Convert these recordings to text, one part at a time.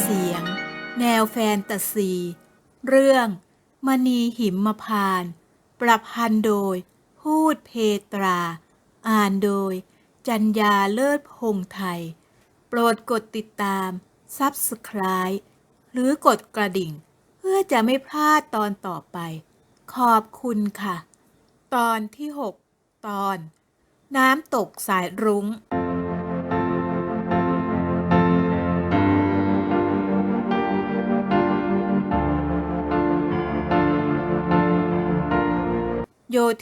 เสียง แนวแฟนตาซี เรื่องมณีหิมพาน ประพันธ์โดย พูดเพตรา อ่านโดย จัญญาเลิศพงไทย โปรดกดติดตาม Subscribe หรือกดกระดิ่ง เพื่อจะไม่พลาดตอนต่อไป ขอบคุณค่ะ ตอนที่ 6 ตอน น้ำตกสายรุง้ง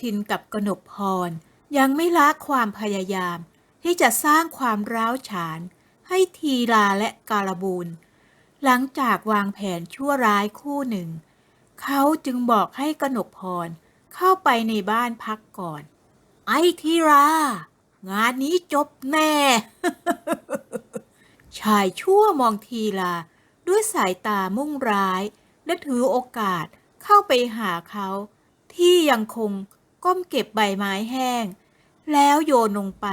ทินกับกนกพร ยังไม่ละความพยายาม ที่จะสร้างความร้าวฉาน ให้ทีลาและการบูลหลังจากวางแผนชั่วร้ายคู่หนึ่ง เขาจึงบอกให้กนกพรเข้าไปในบ้านพักก่อน ไอ้ทีรางานนี้จบแน่ ชายชั่วมองทีลา ด้วยสายตามุ่งร้าย และถือโอกาสเข้าไปหาเขาที่ยังคง ก้มเก็บใบไม้แห้ง แล้วโยนลงไป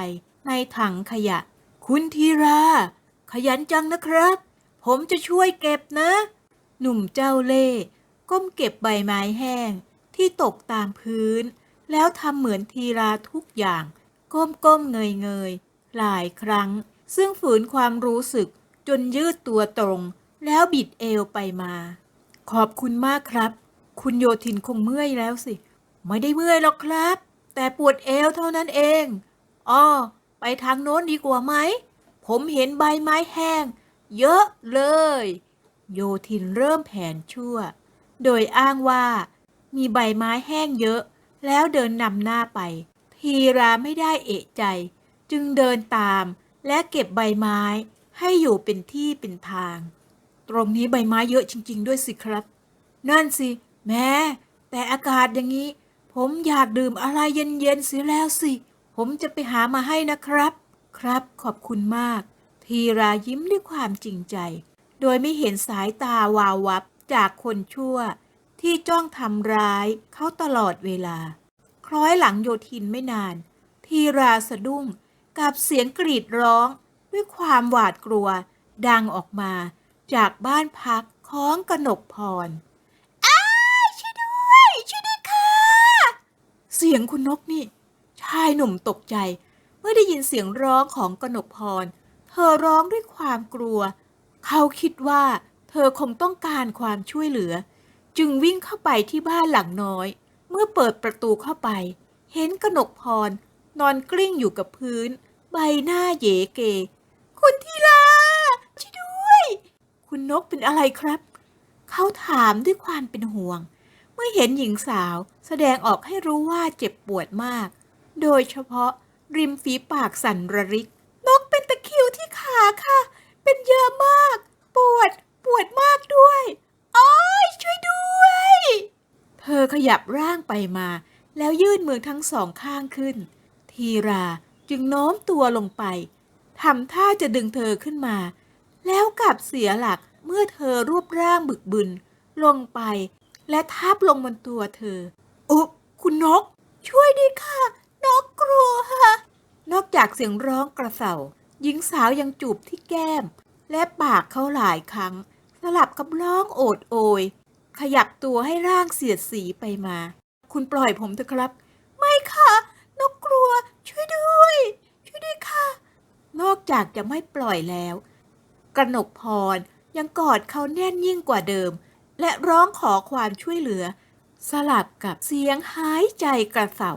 ในถังขยะ คุณทีรา ขยันจังนะครับ ผมจะช่วยเก็บนะ หนุ่มเจ้าเล่ก้มเก็บใบไม้แห้งที่ตกตามพื้น แล้วทำเหมือนทีราทุกอย่าง ก้มก้มเงยเงยหลายครั้ง ซึ่งฝืนความรู้สึกจนยืดตัวตรง แล้วบิดเอวไปมา ขอบคุณมากครับ คุณโยทินคงเมื่อยแล้วสิ ไม่ได้เมื่อยหรอกครับ แต่ปวดเอวเท่านั้นเองอ้อไปทางโน้นดีกว่าไหม ผมเห็นใบไม้แห้ง เยอะเลย โยทินเริ่มแผนชั่ว โดยอ้างว่า มีใบไม้แห้งเยอะ แล้วเดินนำหน้าไป ทีราไม่ได้เอะใจ จึงเดินตามและเก็บใบไม้ให้อยู่เป็นที่เป็นทาง ตรงนี้ใบไม้เยอะจริง ๆ ด้วยสิครับ นั่นสิ แม่แต่อากาศอย่างนี้ ผมอยากดื่มอะไรเย็นๆเสียแล้วสิ ผมจะไปหามาให้นะครับ ครับ ขอบคุณมากทีรายิ้มด้วยความจริงใจ โดยไม่เห็นสายตาวาววับจากคนชั่ว ที่จ้องทำร้ายเขาตลอดเวลา คล้อยหลังโยทินไม่นานทีราสะดุ้งกับเสียงกรีดร้อง ด้วยความหวาดกลัว ดังออกมา จากบ้านพักของกนกพร เสียงคุณนกนี่ ชายหนุ่มตกใจ เมื่อได้ยินเสียงร้องของกนกพร เธอร้องด้วยความกลัว เขาคิดว่า เธอคงต้องการความช่วยเหลือ จึงวิ่งเข้าไปที่บ้านหลังน้อย เมื่อเปิดประตูเข้าไป เห็นกนกพร นอนกลิ้งอยู่กับพื้น ใบหน้าเยเก คุณทีลาช่วยด้วย คุณนกเป็นอะไรครับ เขาถามด้วยความเป็นห่วง เมื่อเห็นหญิงสาวแสดงออกให้รู้ว่าเจ็บปวดมาก โดยเฉพาะริมฝีปากสั่นระริก นกเป็นตะคิวที่ขาค่ะ เป็นเยอะมาก ปวด ปวดมากด้วยอ้อยช่วยด้วย เธอขยับร่างไปมา แล้วยื่นมือทั้งสองข้างขึ้น ทีราจึงโน้มตัวลงไปทำท่าจะดึงเธอขึ้นมา แล้วกลับเสียหลักเมื่อเธอรูปร่างบึกบึน ลงไป และทับลงบนตัวเธอ อุ๊บคุณนก ช่วยด้วยค่ะ นกกลัวค่ะ นอกจากเสียงร้องกระเสาหญิงสาวยังจูบที่แก้ม และปากเขาหลายครั้ง สลับกับร้องโอดโอย ขยับตัวให้ร่างเสียดสีไปมา คุณปล่อยผมเถอะครับ ไม่ค่ะ นกกลัว ช่วยด้วย ช่วยด้วยค่ะ นอกจากจะไม่ปล่อยแล้ว กระหนกพรยังกอดเขาแน่นยิ่งกว่าเดิม และร้องขอความช่วยเหลือ สลับกับเสียงหายใจกระเสา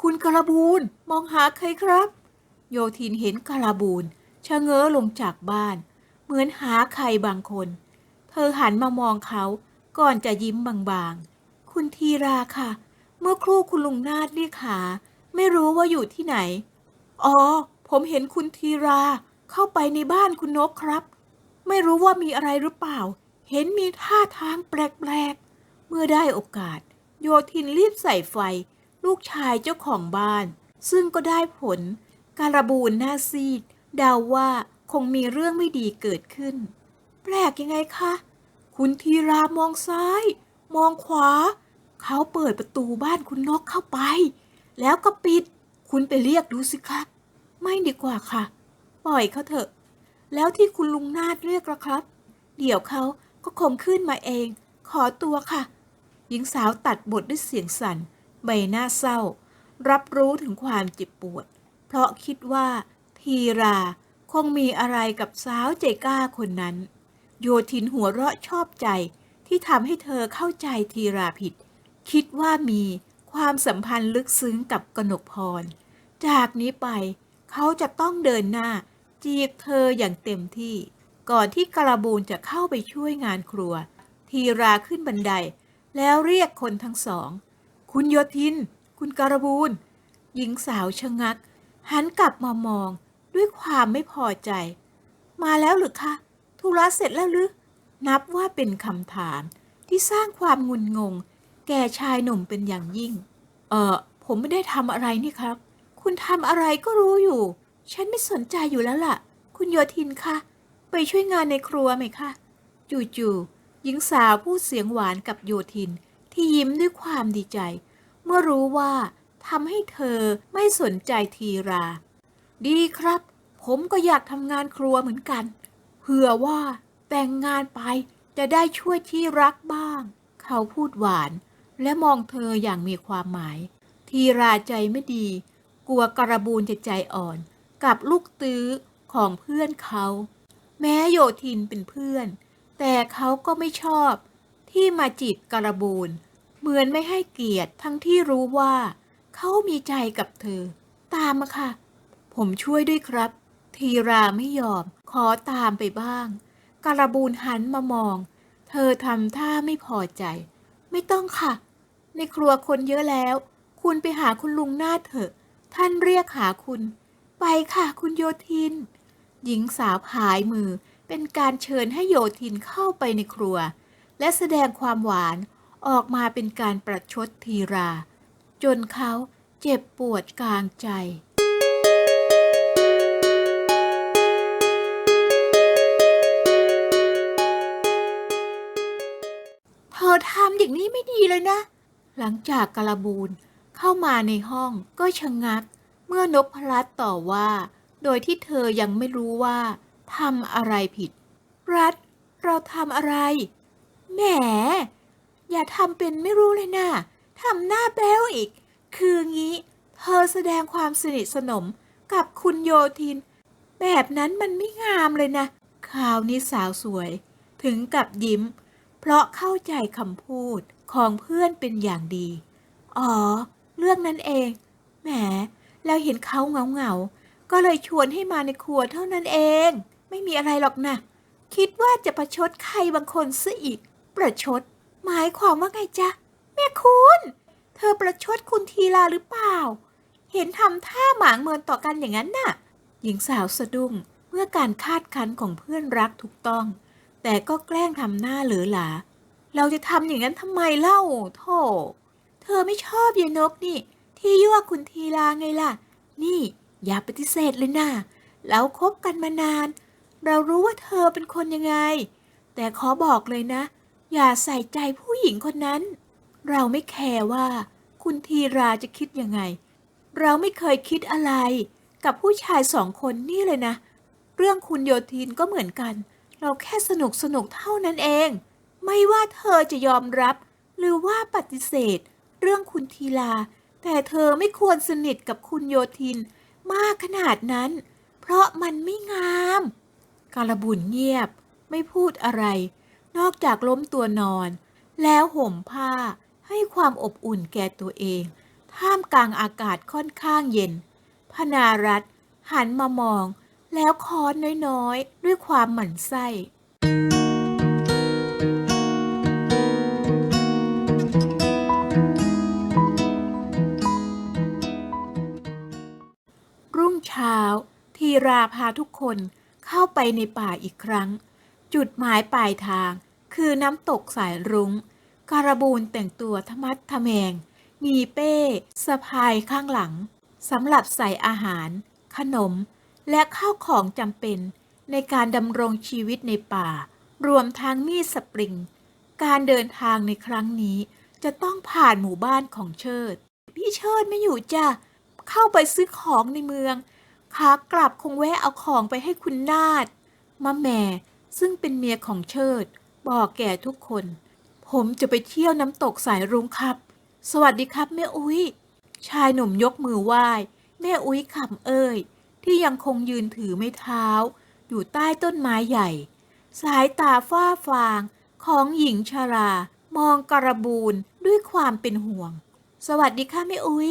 คุณกระบูนมองหาใครครับ โยทินเห็นกระบูนชะเง้อลงจากบ้าน เหมือนหาใครบางคน เธอหันมามองเขาก่อนจะยิ้มบางๆ คุณทีราค่ะ เมื่อครู่คุณลุงนาดเรียกหา ไม่รู้ว่าอยู่ที่ไหน อ๋อ ผมเห็นคุณทีรา เข้าไปในบ้านคุณนกครับ ไม่รู้ว่ามีอะไรหรือเปล่า เห็นมีท่าทางแปลกๆ เมื่อได้โอกาส โยทินรีบใส่ไฟ ลูกชายเจ้าของบ้าน ซึ่งก็ได้ผล การบูนหน้าซีดเดาว่าคงมีเรื่องไม่ดีเกิดขึ้น แปลกยังไงคะ คุณทีรามองซ้าย มองขวา เขาเปิดประตูบ้านคุณนกเข้าไป แล้วก็ปิด คุณไปเรียกดูสิคะไม่ดีกว่าค่ะ ปล่อยเขาเถอะ แล้วที่คุณลุงนาดเรียกละครับ เดี๋ยวเขาก็คงขึ้นมาเอง ขอตัวค่ะ หญิงสาวตัดบทด้วยเสียงสั่น ใบหน้าเศร้า รับรู้ถึงความเจ็บปวด เพราะคิดว่า ทีราคงมีอะไรกับสาวใจกล้าคนนั้น โยทินหัวเราะชอบใจที่ทำให้เธอเข้าใจทีราผิด คิดว่ามี ความสัมพันธ์ลึกซึ้งกับกนกพร จากนี้ไปเขาจะต้องเดินหน้า จีบเธออย่างเต็มที่ ก่อนที่กระบูนจะเข้าไปช่วยงานครัว ทีราขึ้นบันได แล้วเรียกคนทั้งสอง คุณโยทิน คุณการบูนหญิงสาวชะงัก หันกลับมามองด้วยความไม่พอใจ มาแล้วหรือคะธุระเสร็จแล้วหรือ นับว่าเป็นคำถามที่สร้างความงุนงง ก่ชายหนุ่มเป็นอย่างยิ่ง เออผมไม่ได้ทำอะไรนี่ครับ คุณทำอะไรก็รู้อยู่ ฉันไม่สนใจอยู่แล้วล่ะ คุณโยทินคะไปช่วยงานในครัวไหมคะจู่ๆหญิงสาวพูดเสียงหวานกับโยทินที่ยิ้มด้วยความดีใจ เมื่อรู้ว่าทำให้เธอไม่สนใจทีรา ดีครับ ผมก็อยากทำงานครัวเหมือนกันเผื่อว่าแต่งงานไปจะได้ช่วยที่รักบ้าง เขาพูดหวาน และมองเธออย่างมีความหมาย ทีราใจไม่ดี กลัวกระบูนจะใจอ่อน กับลูกตื้อของเพื่อนเขา แม้โยทินเป็นเพื่อน แต่เขาก็ไม่ชอบ ที่มาจีบกระบูนเหมือนไม่ให้เกียรติทั้งที่รู้ว่า เขามีใจกับเธอ ตามมาค่ะ ผมช่วยด้วยครับ ทีราไม่ยอม ขอตามไปบ้างการบูนหันมามอง เธอทำท่าไม่พอใจ ไม่ต้องค่ะ ในครัวคนเยอะแล้ว คุณไปหาคุณลุงนาเถอะ ท่านเรียกหาคุณ ไปค่ะคุณโยทิน หญิงสาวผายมือเป็นการเชิญให้โยทินเข้าไปในครัว และแสดงความหวานออกมาเป็นการประชดทีรา จนเขาเจ็บปวดกลางใจเธอทำอย่างนี้ไม่ดีเลยนะ หลังจากกระบูนเข้ามาในห้องก็ชะงงัก เมื่อนพรัตต่อว่า โดยที่เธอยังไม่รู้ว่าทำอะไรผิด รัฐ เราทำอะไร แหม อย่าทำเป็นไม่รู้เลยนะทำหน้าแบ้วอีก คืองี้ เธอแสดงความสนิทสนมกับคุณโยทิน แบบนั้นมันไม่งามเลยนะคราวนี้สาวสวย ถึงกับยิ้ม เพราะเข้าใจคำพูด ของเพื่อนเป็นอย่างดี อ๋อ เรื่องนั้นเอง แหมแล้วเห็นเขาเงาเงาๆก็เลยชวนให้มาในครัวเท่านั้นเอง ไม่มีอะไรหรอกนะ คิดว่าจะประชดใครบางคนซะอีก ประชด หมายความว่าไงจ๊ะ แม่คุณ เธอประชดคุณทีลาหรือเปล่า เห็นทำท่าหมางเมินต่อกันอย่างนั้นน่ะ หญิงสาวสะดุ้งเมื่อการคาดคั้นของเพื่อนรักถูกต้อง แต่ก็แกล้งทำหน้าเหลือหลา เราจะทำอย่างนั้นทำไมเล่าโธ่เธอไม่ชอบยายนกนี่ ที่ยั่วคุณทีลาไงล่ะ นี่ อย่าปฏิเสธเลยนะเราคบกันมานาน เรารู้ว่าเธอเป็นคนยังไง แต่ขอบอกเลยนะ อย่าใส่ใจผู้หญิงคนนั้น เราไม่แคร์ว่า คุณทีราจะคิดยังไง เราไม่เคยคิดอะไรกับผู้ชายสองคนนี่เลยนะ เรื่องคุณโยทินก็เหมือนกัน เราแค่สนุกสนุกเท่านั้นเอง ไม่ว่าเธอจะยอมรับ หรือว่าปฏิเสธ เรื่องคุณทีลา แต่เธอไม่ควรสนิทกับคุณโยทิน มากขนาดนั้น เพราะมันไม่งาม การบุญเงียบ ไม่พูดอะไร นอกจากล้มตัวนอน แล้วห่มผ้าให้ความอบอุ่นแก่ตัวเอง ท่ามกลางอากาศค่อนข้างเย็น พนารัตหันมามอง แล้วค้อนน้อยๆ ด้วยความหมั่นไส้ ทีราพาทุกคนเข้าไปในป่าอีกครั้ง จุดหมายปลายทาง คือน้ำตกสายรุง้ง การบูนแต่งตัวทมัดทะแมง มีเป้สะพายข้างหลังสำหรับใส่อาหาร ขนม และข้าวของจำเป็น ในการดำรงชีวิตในป่า รวมทั้งมีดสปริง การเดินทางในครั้งนี้ จะต้องผ่านหมู่บ้านของเชิด พี่เชิดไม่อยู่จ้ะเข้าไปซื้อของในเมือง ขากลับคงแวะเอาของไปให้คุณนาดมะแม่ซึ่งเป็นเมียของเชิด บอกแก่ทุกคน ผมจะไปเที่ยวน้ำตกสายรุ้งครับ สวัสดีครับแม่อุ้ย ชายหนุ่มยกมือไหว้ แม่อุ้ยขำเอ่ยที่ยังคงยืนถือไม้เท้า อยู่ใต้ต้นไม้ใหญ่ สายตาฝ้าฟางของหญิงชรา มองการบูนด้วยความเป็นห่วง สวัสดีค่ะแม่อุ้ย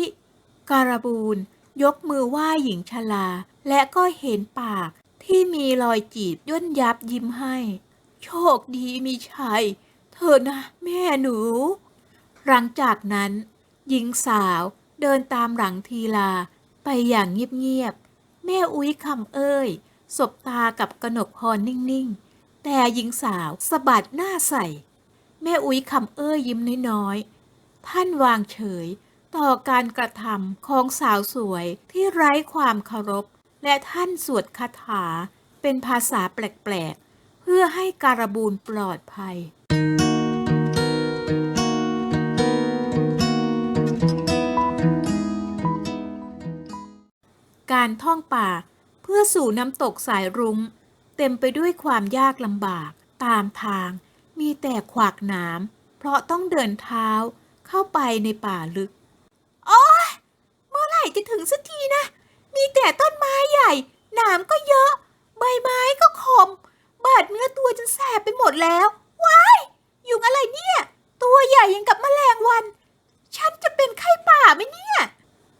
การบูน ยกมือไหว้หญิงชราและก็เห็นปากที่มีรอยจีบย่นยับยิ้มให้ โชคดีมีชัย เธอนะ แม่หนู หลังจากนั้น หญิงสาวเดินตามหลังทีลาไปอย่างเงียบๆ แม่อุ้ยคำเอ้ย สบตากับกนกพรนิ่งๆ แต่หญิงสาวสะบัดหน้าใส่ แม่อุ้ยคำเอ้ยยิ้มน้อยๆ ท่านวางเฉย ต่อการกระทำของสาวสวยที่ไร้ความเคารพ และท่านสวดคาถาเป็นภาษาแปลกๆ เพื่อให้การบูนปลอดภัย การท่องป่าเพื่อสู่น้ำตกสายรุง้ง เต็มไปด้วยความยากลำบาก ตามทาง มีแต่ขวากหนามเพราะต้องเดินเท้าเข้าไปในป่าลึก โอ้ยเมื่อไหร่ จะถึงสักทีนะ มีแต่ต้นไม้ใหญ่หนามก็เยอะ ใบไม้ก็คมบาดเนื้อตัวจนแสบไปหมดแล้ว ว้าย ยุงอะไรเนี่ย ตัวใหญ่ยังกับแมลงวัน ฉันจะเป็นไข้ป่าไหมเนี่ย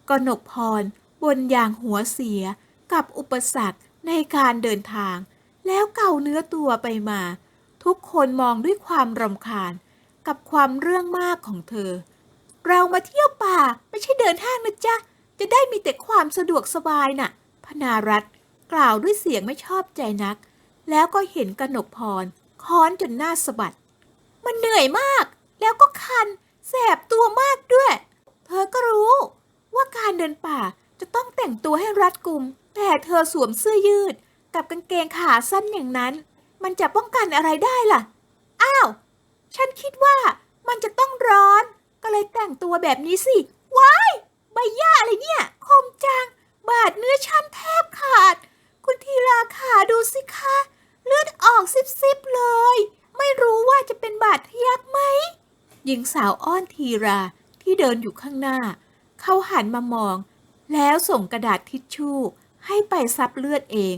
กนกพรบนอย่างหัวเสียกับอุปสรรคในการเดินทาง แล้วเก่าเนื้อตัวไปมา ทุกคนมองด้วยความรำคาญกับความเรื่องมากของเธอ เรามาเที่ยวป่าไม่ใช่เดินทางนะจ๊ะ จะได้มีแต่ความสะดวกสบายน่ะ พนารัตน์กล่าวด้วยเสียงไม่ชอบใจนัก แล้วก็เห็นกนกพร ค้อนจนหน้าสะบัด มันเหนื่อยมาก แล้วก็คัน แสบตัวมากด้วย เธอก็รู้ ว่าการเดินป่าจะต้องแต่งตัวให้รัดกุม แต่เธอสวมเสื้อยืด กับกางเกงขาสั้นอย่างนั้น มันจะป้องกันอะไรได้ล่ะ อ้าว ฉันคิดว่ามันจะต้องร้อน ก็เลยแต่งตัวแบบนี้สิ ว้าย ใบหญ้าอะไรเนี่ยคมจัง บาดเนื้อฉันแทบขาด คุณทีราขาดูสิคะ เลือดออกซิบๆเลย ไม่รู้ว่าจะเป็นบาดทะยักไหม หญิงสาวอ้อนทีราที่เดินอยู่ข้างหน้า เขาหันมามอง แล้วส่งกระดาษทิชชู่ให้ไปซับเลือดเอง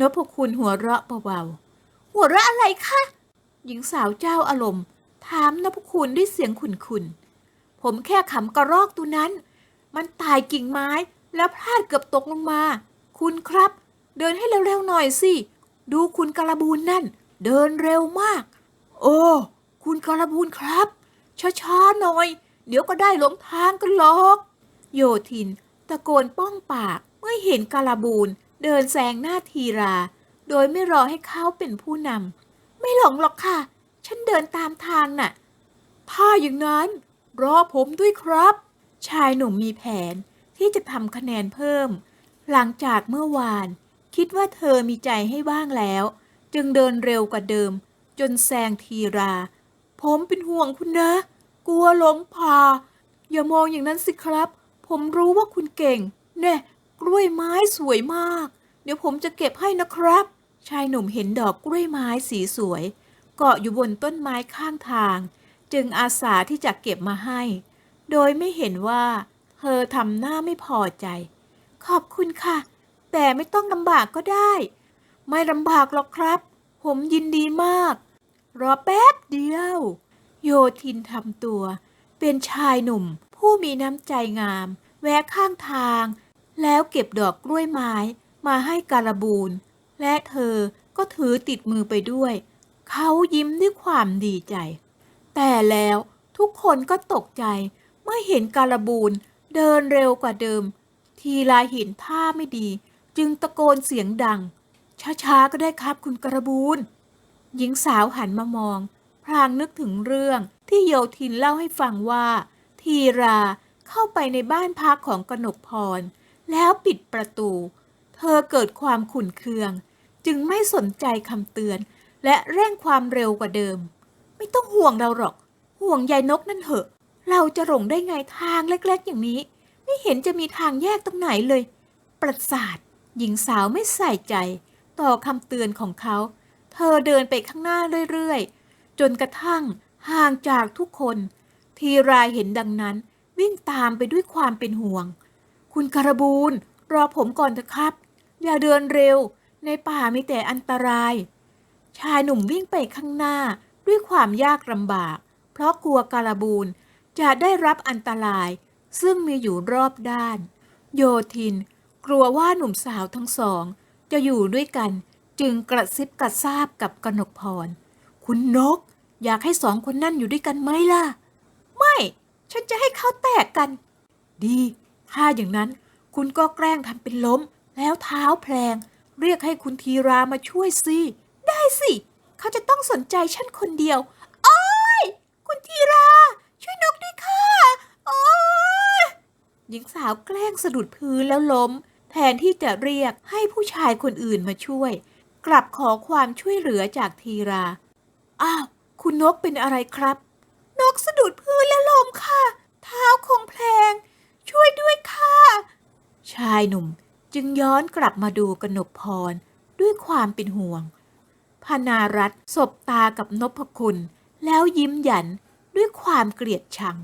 นพคุณหัวเราะเบาๆ หัวเราะอะไรคะ หญิงสาวเจ้าอารมณ์ ถามนพคุณด้วยเสียงขุนๆ ผมแค่ขำกระรอกตัวนั้น มันตายกิ่งไม้ แล้วพลาดเกือบตกลงมา คุณครับ เดินให้เร็วๆหน่อยสิ ดูคุณกระบูนนั่น เดินเร็วมาก โอ้ คุณกระบูนครับ ช้าๆหน่อย เดี๋ยวก็ได้หลงทางกันหรอก โยทิน ตะโกนป้องปากเมื่อเห็นกาลาบูนเดินแซงหน้าทีรา โดยไม่รอให้เขาเป็นผู้นำไม่หลงหรอกค่ะ ฉันเดินตามทางน่ะ ถ้าอย่างนั้น รอผมด้วยครับ ชายหนุ่มมีแผนที่จะทำคะแนนเพิ่ม หลังจากเมื่อวาน คิดว่าเธอมีใจให้บ้างแล้ว จึงเดินเร็วกว่าเดิม จนแซงทีรา ผมเป็นห่วงคุณนะ กลัวหลงป่าอย่ามองอย่างนั้นสิครับ ผมรู้ว่าคุณเก่ง แน่กล้วยไม้สวยมาก เดี๋ยวผมจะเก็บให้นะครับ ชายหนุ่มเห็นดอกกล้วยไม้สีสวย เกาะอยู่บนต้นไม้ข้างทาง จึงอาสาที่จะเก็บมาให้ โดยไม่เห็นว่าเธอทำหน้าไม่พอใจ ขอบคุณค่ะ แต่ไม่ต้องลำบากก็ได้ ไม่ลำบากหรอกครับ ผมยินดีมาก รอแป๊บเดียว โยทินทำตัว เป็นชายหนุ่มผู้มีน้ำใจงาม แวะข้างทาง แล้วเก็บดอกกล้วยไม้มาให้การบูนและเธอก็ถือติดมือไปด้วย เขายิ้มด้วยความดีใจ แต่แล้วทุกคนก็ตกใจ เมื่อเห็นการบูนเดินเร็วกว่าเดิม ทีลาเห็นท่าไม่ดี จึงตะโกนเสียงดัง ช้าๆก็ได้ครับคุณกรบูนหญิงสาวหันมามองพลางนึกถึงเรื่องที่โยทินเล่าให้ฟังว่า ทีราเข้าไปในบ้านพักของกนกพร แล้วปิดประตู เธอเกิดความขุ่นเคือง จึงไม่สนใจคำเตือน และเร่งความเร็วกว่าเดิม ไม่ต้องห่วงเราหรอก ห่วงยายนกนั่นเหอะ เราจะหลงได้ไงทางเล็กๆ อย่างนี้ ไม่เห็นจะมีทางแยกตรงไหนเลย ประสาท หญิงสาวไม่ใส่ใจ ต่อคำเตือนของเขา เธอเดินไปข้างหน้าเรื่อยๆ จนกระทั่งห่างจากทุกคน ทีรายเห็นดังนั้น วิ่งตามไปด้วยความเป็นห่วง คุณการบูนรอผมก่อนเถอะครับ อย่าเดินเร็ว ในป่ามีแต่อันตราย ชายหนุ่มวิ่งไปข้างหน้าด้วยความยากลำบาก เพราะกลัวการบูน จะได้รับอันตรายซึ่งมีอยู่รอบด้าน โยทิน กลัวว่าหนุ่มสาวทั้งสอง จะอยู่ด้วยกันจึงกระซิบกระซาบกับกนกพร คุณนก อยากให้สองคนนั่นอยู่ด้วยกันไหมล่ะ ไม่ ฉันจะให้เขาแตกกัน ดี ถ้าอย่างนั้นคุณก็แกล้งทำเป็นล้ม แล้วเท้าแพลง เรียกให้คุณทีรามาช่วยสิ ได้สิ เขาจะต้องสนใจฉันคนเดียว โอ้ย คุณทีรา นกด้วยค่ะ โอ้ยหญิงสาวแกล้งสะดุดพื้นแล้วล้ม แทนที่จะเรียกให้ผู้ชายคนอื่นมาช่วย กลับขอความช่วยเหลือจากทีรา อ้าว คุณนกเป็นอะไรครับ นกสะดุดพื้นและล้มค่ะ เท้าคงแพลง ช่วยด้วยค่ะ ชายหนุ่มจึงย้อนกลับมาดูกนกพร ด้วยความเป็นห่วงพนารัตสบตากับนพคุณ แล้วยิ้มหยัน ด้วยความเกลียดชัง